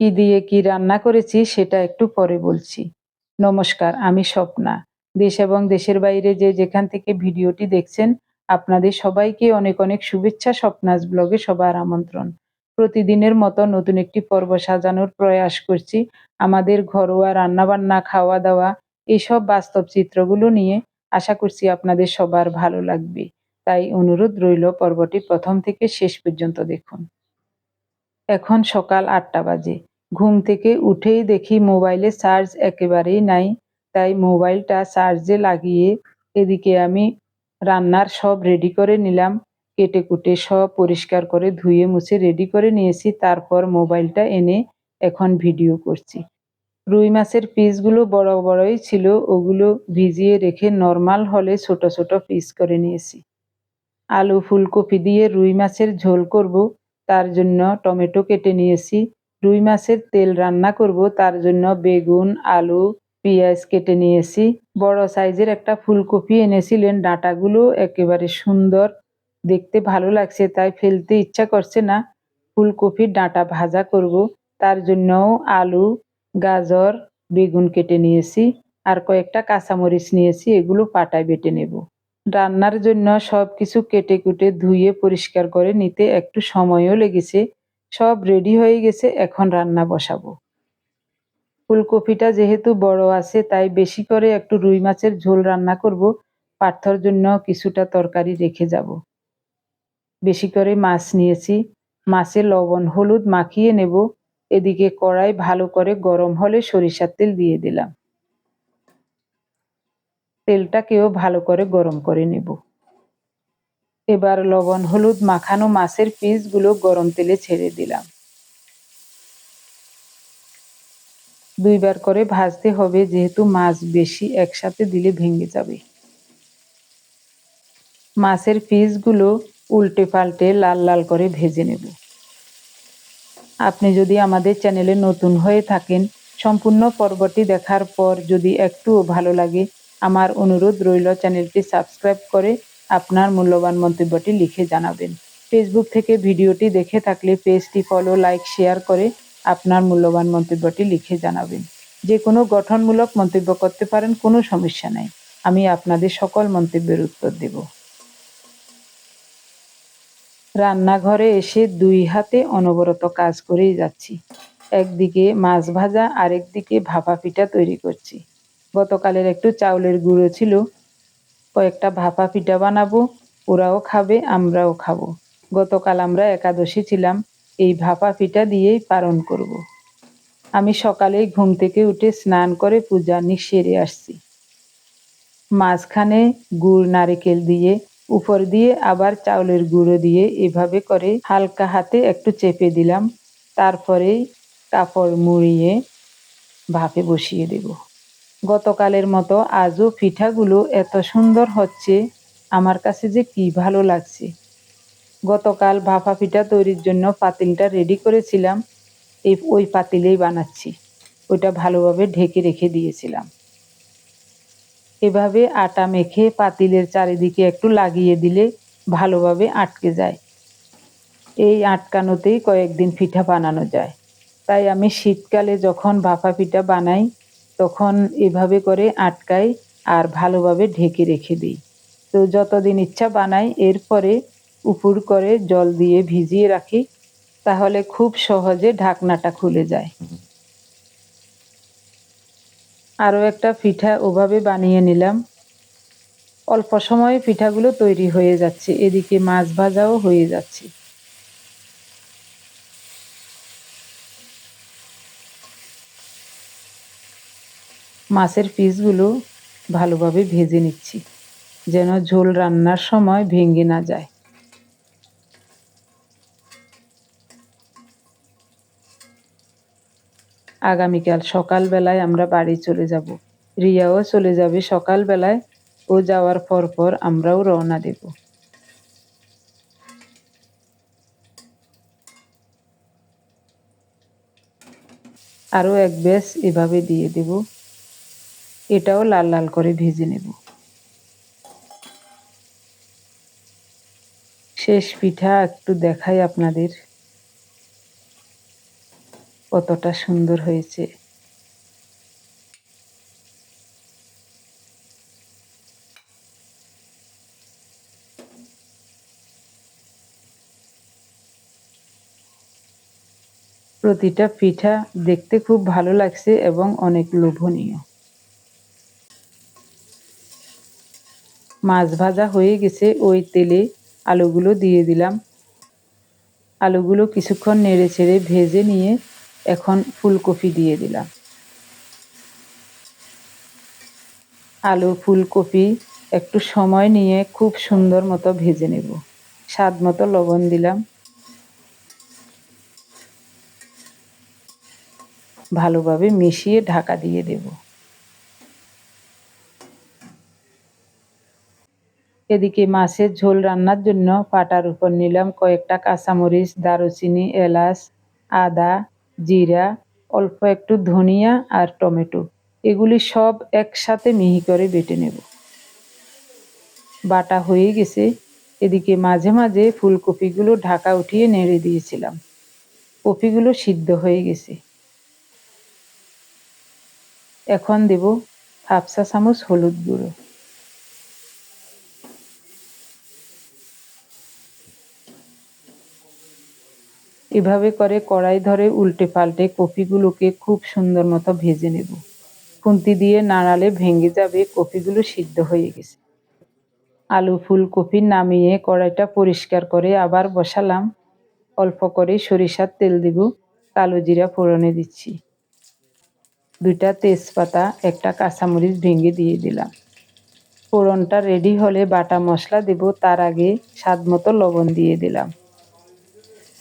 কি দিয়ে কি রান্না করেছি সেটা একটু পরে বলছি। নমস্কার, আমি স্বপ্না। দেশ এবং দেশের বাইরে যে যেখান থেকে ভিডিওটি দেখছেন, আপনাদের সবাইকে অনেক অনেক শুভেচ্ছা স্বপ্নাস ব্লগে সবার আমন্ত্রণ। প্রতিদিনের মতো নতুন একটি পর্ব সাজানোর প্রয়াস করছি। আমাদের ঘরোয়া রান্নাবান্না খাওয়া দাওয়া এইসব বাস্তব চিত্রগুলো নিয়ে আশা করছি আপনাদের সবার ভালো লাগবে। তাই অনুরোধ রইল পর্বটি প্রথম থেকে শেষ পর্যন্ত দেখুন। এখন সকাল আটটা বাজে। ঘুম থেকে উঠেই দেখি মোবাইলে চার্জ একেবারেই নাই, তাই মোবাইলটা চার্জে লাগিয়ে এদিকে আমি রান্নার সব রেডি করে নিলাম। কেটে কুটে সব পরিষ্কার করে ধুয়ে মুছে রেডি করে নিয়েছি, তারপর মোবাইলটা এনে এখন ভিডিও করছি। রুই মাছের পিসগুলো বড় বড়ই ছিল, ওগুলো ভিজিয়ে রেখে নর্মাল হলে ছোট ছোট পিস করে নিয়েছি। আলু ফুলকপি দিয়ে রুই মাছের ঝোল করব তার জন্য টমেটো কেটে নিয়েছি। রুই মাছের তেল রান্না করব, তার জন্য বেগুন, আলু, পেঁয়াজ কেটে নিয়েছি। বড় সাইজের একটা ফুলকপি এনেছিলেন, ডাঁটাগুলো একেবারে সুন্দর, দেখতে ভালো লাগছে, তাই ফেলতে ইচ্ছা করছে না। ফুলকপির ডাঁটা ভাজা করব, তার জন্যও আলু, গাজর, বেগুন কেটে নিয়েছি, আর কয়েকটা কাঁচামরিচ নিয়েছি, এগুলো পাটায় বেটে নেব। রান্নার জন্য সব কিছু কেটে কুটে ধুয়ে পরিষ্কার করে নিতে একটু সময়ও লেগেছে। সব রেডি হয়ে গেছে, এখন রান্না বসাবো। ফুলকপিটা যেহেতু বড় আছে, তাই বেশি করে একটু রুই মাছের ঝোল রান্না করব। পার্থর জন্য কিছুটা তরকারি রেখে যাব। বেশি করে মাছ নিয়েছি। মাছে লবণ, হলুদ মাখিয়ে নেব। এদিকে কড়াই ভালো করে গরম হলে সরিষার তেল দিয়ে দিলাম। তেলটাকেও ভালো করে গরম করে নেব। এবার লবণ, হলুদ মাখানো মাছের পিসগুলো গরম তেলে ছেড়ে দিলাম। দুইবার করে ভাজতে হবে, যেহেতু মাছ বেশি একসাথে দিলে ভেঙে যাবে। মাছের পিসগুলো উল্টে পাল্টে লাল লাল করে ভেজে নেব। আপনি যদি আমাদের চ্যানেলে নতুন হয়ে থাকেন, সম্পূর্ণ পর্বটি দেখার পর যদি একটুও ভালো লাগে আমার অনুরোধ রইল চ্যানেলটি সাবস্ক্রাইব করে আপনার মূল্যবান মন্তব্যটি লিখে জানাবেন। ফেসবুক থেকে ভিডিওটি দেখে থাকলে পেজটি ফলো লাইক শেয়ার করে আপনার মূল্যবান মন্তব্যটি লিখে জানাবেন। যে কোনো গঠনমূলক মন্তব্য করতে পারেন, কোনো সমস্যা নাই। আমি আপনাদের সকল মন্তব্যের উত্তর দেব। রান্নাঘরে এসে দুই হাতে অনবরত কাজ করেই যাচ্ছি। একদিকে মাছ ভাজা, আরেকদিকে ভাপা পিঠা তৈরি করছি। গতকালের একটু চাউলের গুঁড়ো ছিল। কয়েকটা ভাপা পিঠা বানাবো, ওরাও খাবে, আমরাও খাব। গতকাল আমরা একাদশী ছিলাম, এই ভাপা পিঠা দিয়েই পালন করব। আমি সকালেই ঘুম থেকে উঠে স্নান করে পূজা সেরে আসছি। মাঝখানে গুড় নারিকেল দিয়ে, উপর দিয়ে আবার চাউলের গুঁড়ো দিয়ে এভাবে করে হালকা হাতে একটু চেপে দিলাম, তারপরেই কাপড় মুড়িয়ে ভাপে বসিয়ে দেব। গতকালের মতো আজও পিঠাগুলো এত সুন্দর হচ্ছে, আমার কাছে যে কি ভালো লাগছে। গতকাল ভাপা পিঠা তৈরির জন্য পাতিলটা রেডি করেছিলাম, এই ওই পাতিলেই বানাচ্ছি। ওইটা ভালোভাবে ঢেকে রেখে দিয়েছিলাম। এভাবে আটা মেখে পাতিলের চারিদিকে একটু লাগিয়ে দিলে ভালোভাবে আটকে যায়। এই আটকানোতেই কয়েকদিন পিঠা বানানো যায়। তাই আমি শীতকালে যখন ভাপা পিঠা বানাই তখন এভাবে করে আটকাই আর ভালোভাবে ঢেকে রেখে দিই। তো যতদিন ইচ্ছা বানাই, এরপরে উপুর করে জল দিয়ে ভিজিয়ে রাখি, তাহলে খুব সহজে ঢাকনাটা খুলে যায়। আরও একটা পিঠা ওভাবে বানিয়ে নিলাম। অল্প সময়ে পিঠাগুলো তৈরি হয়ে যাচ্ছে, এদিকে মাছ ভাজাও হয়ে যাচ্ছে। মাছের পিসগুলো ভালোভাবে ভেজে নিচ্ছি, যেন ঝোল রান্নার সময় ভেঙে না যায়। আগামীকাল সকালবেলায় আমরা বাড়ি চলে যাব। রিয়াও চলে যাবে সকালবেলায়। ও যাওয়ার পর পর আমরাও রওনা দেব। আরও এক ব্যাস এভাবে দিয়ে দেব। এটাও লাল লাল করে ভেজে নেব। শেষ পিঠা একটু দেখাই আপনাদের। কতটা সুন্দর হয়েছে। প্রতিটা পিঠা দেখতে খুব ভালো লাগছে এবং অনেক লোভনীয়। মাছ ভাজা হয়ে গেছে, ওই তেলে আলুগুলো দিয়ে দিলাম। আলুগুলো কিছুক্ষণ নেড়ে ছেড়ে ভেজে নিয়ে এখন ফুলকপি দিয়ে দিলাম। আলু, ফুলকপি একটু সময় নিয়ে খুব সুন্দর মতো ভেজে নেব। স্বাদ মতো লবণ দিলাম। ভালোভাবে মিশিয়ে ঢাকা দিয়ে দেব। এদিকে মাছের ঝোল রান্নার জন্য পাটার উপর নিলাম কয়েকটা কাঁচামরিচ, দারুচিনি, এলাচ, আদা, জিরা, অল্প একটু ধনিয়া আর টমেটো। এগুলি সব একসাথে মিহি করে বেটে নেব। বাটা হয়ে গেছে। এদিকে মাঝে মাঝে ফুলকপিগুলো ঢাকা উঠিয়ে নেড়ে দিয়েছিলাম। কপিগুলো সিদ্ধ হয়ে গেছে। এখন দেব হাফ চা চামচ হলুদ গুঁড়ো। এভাবে করে কড়াই ধরে উল্টে পাল্টে কপিগুলোকে খুব সুন্দর মতো ভেজে নেব। খুন্তি দিয়ে নাড়ালে ভেঙে যাবে কপিগুলো সিদ্ধ হয়ে গেছে। আলু ফুলকপি নামিয়ে কড়াইটা পরিষ্কার করে আবার বসালাম। অল্প করে সরিষার তেল দিব, কালো জিরা ফোড়নে দিচ্ছি। দুইটা তেজপাতা, একটা কাঁচামরিচ ভেঙে দিয়ে দিলাম। ফোড়নটা রেডি হলে বাটা মশলা দেব, তার আগে স্বাদ মতো লবণ দিয়ে দিলাম।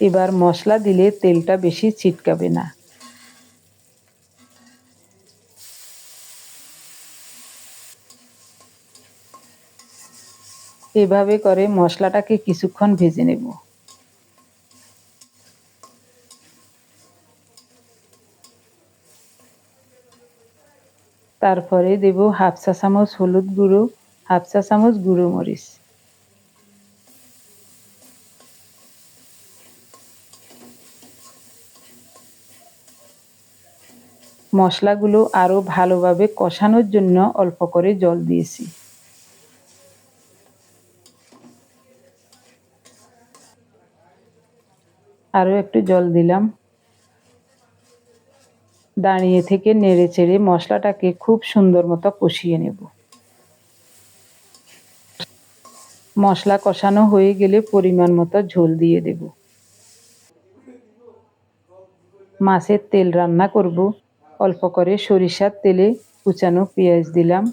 এবার মশলা দিলে তেলটা বেশি ছিটকাবে না। এভাবে করে মশলাটাকে কিছুক্ষণ ভেজে নেব। তারপরে দেব হাফ চা চামচ হলুদ গুঁড়ো, হাফ চা চামচ গুঁড়ো মরিচ। মশলাগুলো আরও ভালোভাবে কষানোর জন্য অল্প করে জল দিয়েছি। আরও একটু জল দিলাম। দাঁড়িয়ে থেকে নেড়ে চেড়ে মশলাটাকে খুব সুন্দর মতো কষিয়ে নেব। মশলা কষানো হয়ে গেলে পরিমাণ মতো ঝোল দিয়ে দেব। মাছের তেল রান্না করব। অল্প করে সরিষার তেলে কুচানো পেঁয়াজ দিলাম।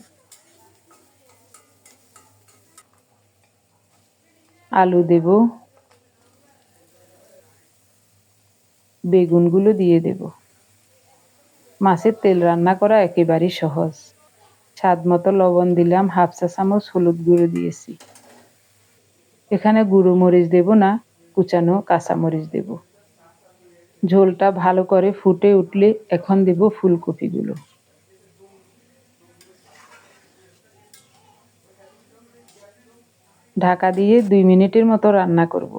আলু দেব। বেগুনগুলো দিয়ে দেব। মাছের তেল রান্না করা একেবারেই সহজ। স্বাদ মতো লবণ দিলাম, হাফ চা চামচ হলুদ গুঁড়ো দিয়েছি। এখানে গুঁড়ো মরিচ দেব না, কুচানো কাঁচামরিচ দেব। ঝোলটা ভালো করে ফুটে উঠলে এখন দেব ফুলকপিগুলো। ঢাকা দিয়ে দুই মিনিটের মতো রান্না করব।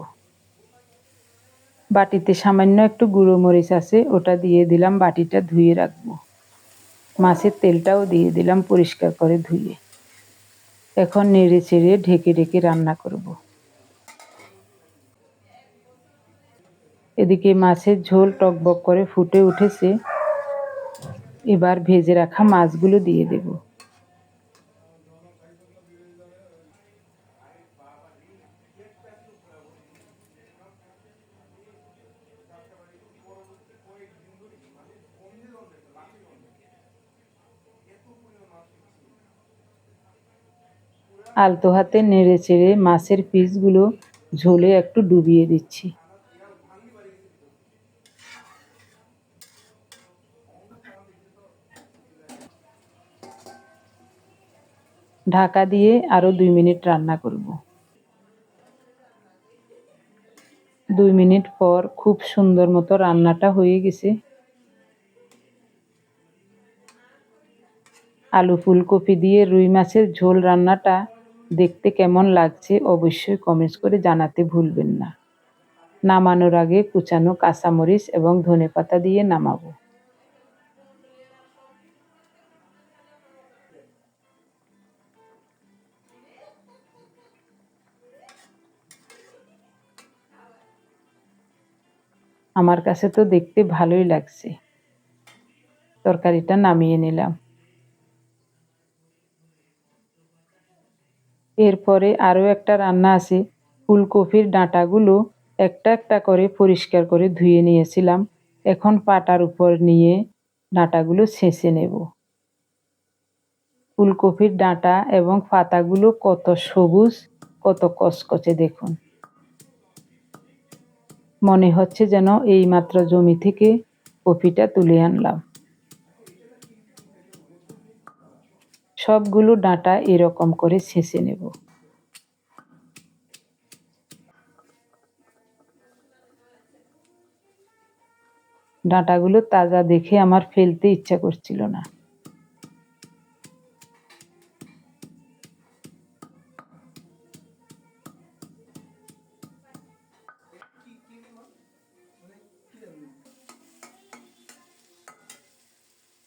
বাটিতে সামান্য একটু গুঁড়ো মরিচ আছে, ওটা দিয়ে দিলাম, বাটিটা ধুয়ে রাখব। মাছের তেলটাও দিয়ে দিলাম পরিষ্কার করে ধুয়ে। এখন নেড়ে চেড়ে ঢেকে ঢেকে রান্না করব। এদিকে মাছের ঝোল টকবক করে ফুটে উঠেছে। এবার ভেজে রাখা মাছগুলো দিয়ে দেবো। আলতো হাতে নেড়ে চেড়ে মাছের পিসগুলো ঝোলে একটু ডুবিয়ে দিচ্ছি। ঢাকা দিয়ে আরও দুই মিনিট রান্না করব। দুই মিনিট পর খুব সুন্দর মতো রান্নাটা হয়ে গেছে। আলু ফুলকপি দিয়ে রুই মাছের ঝোল রান্নাটা দেখতে কেমন লাগছে অবশ্যই কমেন্টস করে জানাতে ভুলবেন না। নামানোর আগে কুচানো কাঁচামরিচ এবং ধনেপাতা দিয়ে নামাবো। আমার কাছে তো দেখতে ভালোই লাগছে। তরকারিটা নামিয়ে নিলাম। এরপরে আরও একটা রান্না আছে। ফুলকপির ডাঁটাগুলো একটা একটা করে পরিষ্কার করে ধুয়ে নিয়েছিলাম। এখন পাটার উপর নিয়ে ডাঁটাগুলো ছেঁচে নেব। ফুলকপির ডাঁটা এবং পাতাগুলো কত সবুজ, কত কচকচে দেখুন। মনে হচ্ছে যেন এই মাত্র জমি থেকে কপিটা তুলে আনলাম। সবগুলো ডাঁটা এরকম করে ছেঁচে নেব। ডাঁটাগুলো তাজা দেখে আমার ফেলতে ইচ্ছা করছিল না।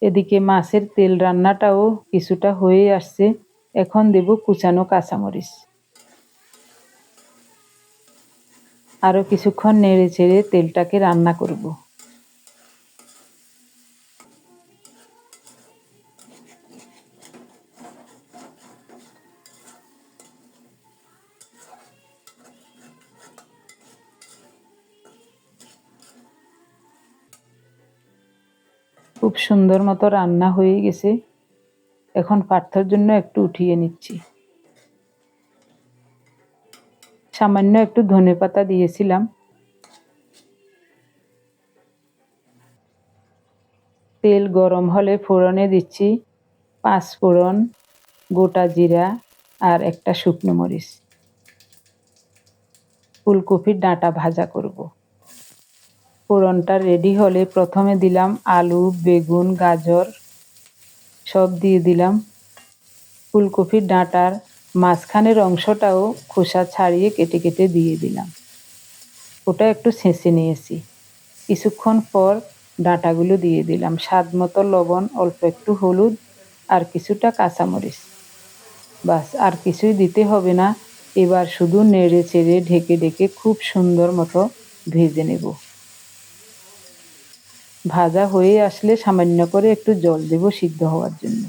এদিকে মাছের তেল রান্নাটাও কিছুটা হয়ে আসছে। এখন দেব কুচানো কাঁচামরিচ। আরও কিছুক্ষণ নেড়ে ছেড়ে তেলটাকে রান্না করব। খুব সুন্দর মতো রান্না হয়ে গেছে। এখন পার্থর জন্য একটু উঠিয়ে নিচ্ছি। সামান্য একটু ধনে পাতা দিয়েছিলাম। তেল গরম হলে ফোড়নে দিচ্ছি পাঁচ ফোড়ন, গোটা জিরা আর একটা শুকনো মরিচ। ফুলকপির ডাঁটা ভাজা করব। ফোড়নটা রেডি হলে প্রথমে দিলাম আলু, বেগুন, গাজর, সব দিয়ে দিলাম। ফুলকপির ডাঁটার মাঝখানের অংশটাও খোসা ছাড়িয়ে কেটে কেটে দিয়ে দিলাম। ওটা একটু ছেঁচে নিয়েছি। কিছুক্ষণ পর ডাঁটাগুলো দিয়ে দিলাম। স্বাদ মতো লবণ, অল্প একটু হলুদ আর কিছুটা কাঁচামরিচ। বাস, আর কিছুই দিতে হবে না। এবার শুধু নেড়ে চেড়ে ঢেকে ঢেকে খুব সুন্দর মতো ভেজে নেব। ভাজা হয়ে আসলে সামান্য করে একটু জল দেব সিদ্ধ হওয়ার জন্য।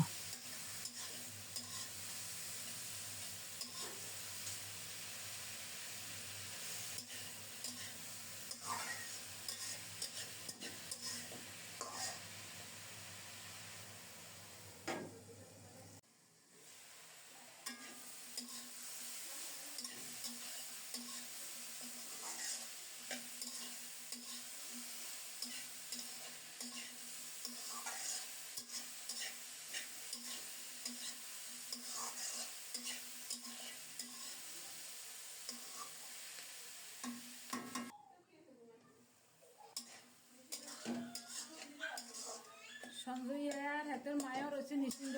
মায়ের রয়েছে, নিশ্চিন্ত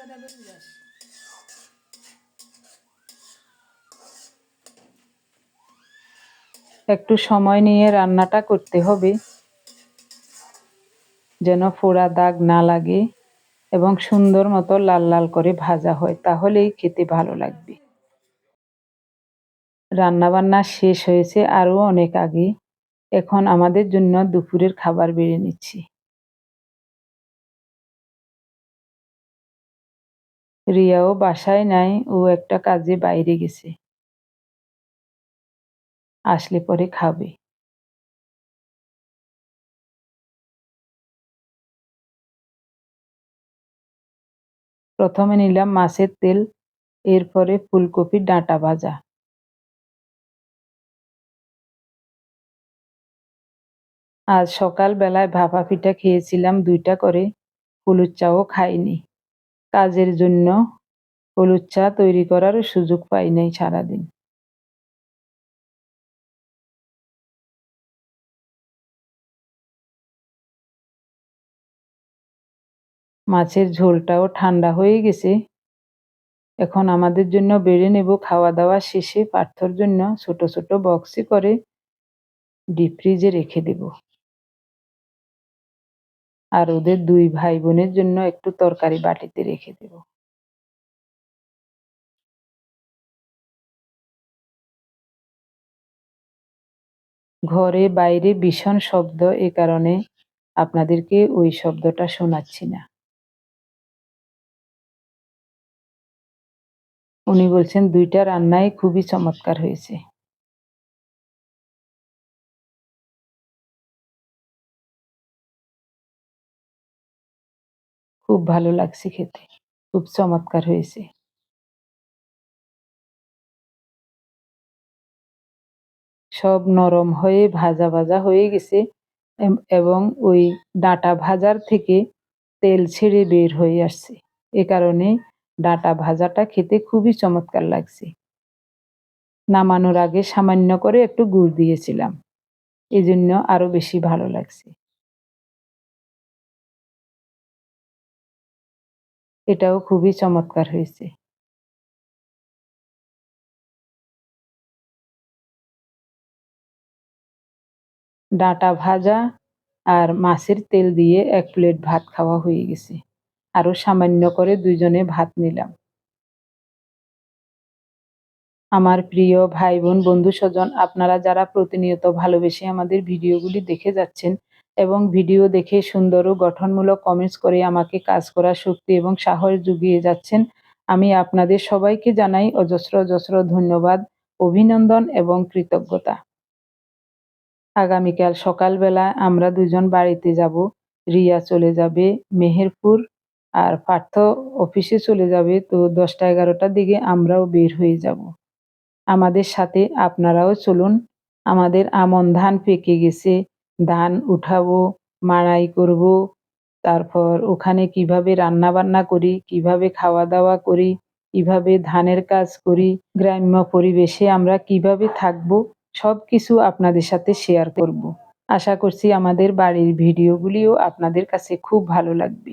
একটু সময় নিয়ে রান্নাটা করতে হবে, যেন ফোড়া দাগ না লাগে এবং সুন্দর মতো লাল লাল করে ভাজা হয়, তাহলেই খেতে ভালো লাগবে। রান্নাবান্না শেষ হয়েছে আরও অনেক আগে, এখন আমাদের জন্য দুপুরের খাবার বেড়ে নিচ্ছি। রিয়াও বাসায় নাই, ও একটা কাজে বাইরে গেছে। আসলে পরে খাবে। প্রথমে নিলাম মাছের তেল, এরপরে ফুলকপির ডাঁটা ভাজা। আজ সকালবেলায় ভাপা পিঠা খেয়েছিলাম দুইটা করে, হলুদ চাও খাইনি। কাজের জন্য হলুদ চা তৈরি করার সুযোগ পাই নাই সারাদিন। মাছের ঝোলটাও ঠান্ডা হয়ে গেছে। এখন আমাদের জন্য বেড়ে নেব খাওয়া দাওয়া শেষে পার্থর জন্য ছোট ছোট বক্সে করে ডিপ ফ্রিজে রেখে দেব। আর ওদের দুই ভাই বোনের জন্য একটু তরকারি বাটিতে রেখে দেব। ঘরে বাইরে ভীষণ শব্দ, এ কারণে আপনাদেরকে ওই শব্দটা শোনাচ্ছি না। উনি বলছেন, দুইটা রান্নাই খুবই চমৎকার হয়েছে। খুব ভালো লাগছে খেতে। খুব চমৎকার হয়েছে। সব নরম হয়ে ভাজা ভাজা হয়ে গেছে এবং ওই ডাঁটা ভাজার থেকে তেল ছেড়ে বের হয়ে আসছে। এ কারণে ডাঁটা ভাজাটা খেতে খুবই চমৎকার লাগছে। নামানোর আগে সামান্য করে একটু গুড় দিয়েছিলাম। এজন্য আরও বেশি ভালো লাগছে। এটাও খুবই চমৎকার হয়েছে। ডাঁটা ভাজা আর মাছের তেল দিয়ে এক প্লেট ভাত খাওয়া হয়ে গেছে। আরও সামান্য করে দুইজনে ভাত নিলাম। আমার প্রিয় ভাই বোন বন্ধু স্বজন আপনারা যারা প্রতিনিয়ত ভালোবেসে আমাদের ভিডিওগুলি দেখে যাচ্ছেন এবং ভিডিও দেখে সুন্দর ও গঠনমূলক কমেন্টস করে আমাকে কাজ করার শক্তি এবং সাহস জুগিয়ে যাচ্ছেন। আমি আপনাদের সবাইকে জানাই অজস্র অজস্র ধন্যবাদ, অভিনন্দন এবং কৃতজ্ঞতা। আগামীকাল সকালবেলা আমরা দুজন বাড়িতে যাব। রিয়া চলে যাবে মেহেরপুর আর পার্থ অফিসে চলে যাবে, তো দশটা এগারোটার দিকে আমরাও বের হয়ে যাব। আমাদের সাথে আপনারাও চলুন। আমাদের আমন ধান পেকে গেছে। ধান উঠাবো, মাড়াই করব, তারপর ওখানে কীভাবে রান্না বান্না করি, কীভাবে খাওয়া দাওয়া করি, কীভাবে ধানের কাজ করি, গ্রাম্য পরিবেশে আমরা কীভাবে থাকব সব কিছু আপনাদের সাথে শেয়ার করব। আশা করছি আমাদের বাড়ির ভিডিওগুলিও আপনাদের কাছে খুব ভালো লাগবে।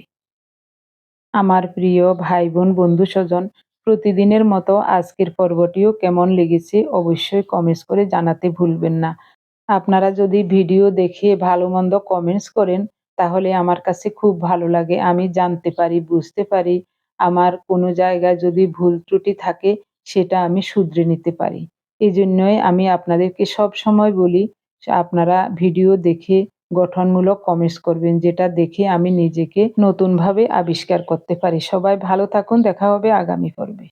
আমার প্রিয় ভাই বোন বন্ধু স্বজন, প্রতিদিনের মতো আজকের পর্বটিও কেমন লেগেছে অবশ্যই কমেন্টস করে জানাতে ভুলবেন না। আপনারা যদি ভিডিও দেখে ভালো মন্দ কমেন্টস করেন, তাহলে আমার কাছে খুব ভালো লাগে। আমি জানতে পারি, বুঝতে পারি। আমার কোনো জায়গায় যদি ভুল ত্রুটি থাকে, সেটা আমি শুধরে নিতে পারি। এই জন্যই আমি আপনাদেরকে সব সময় বলি, আপনারা ভিডিও দেখে গঠনমূলক কমেন্টস করবেন, যেটা দেখে আমি নিজেকে নতুনভাবে আবিষ্কার করতে পারি। সবাই ভালো থাকুন, দেখা হবে আগামী পর্বে।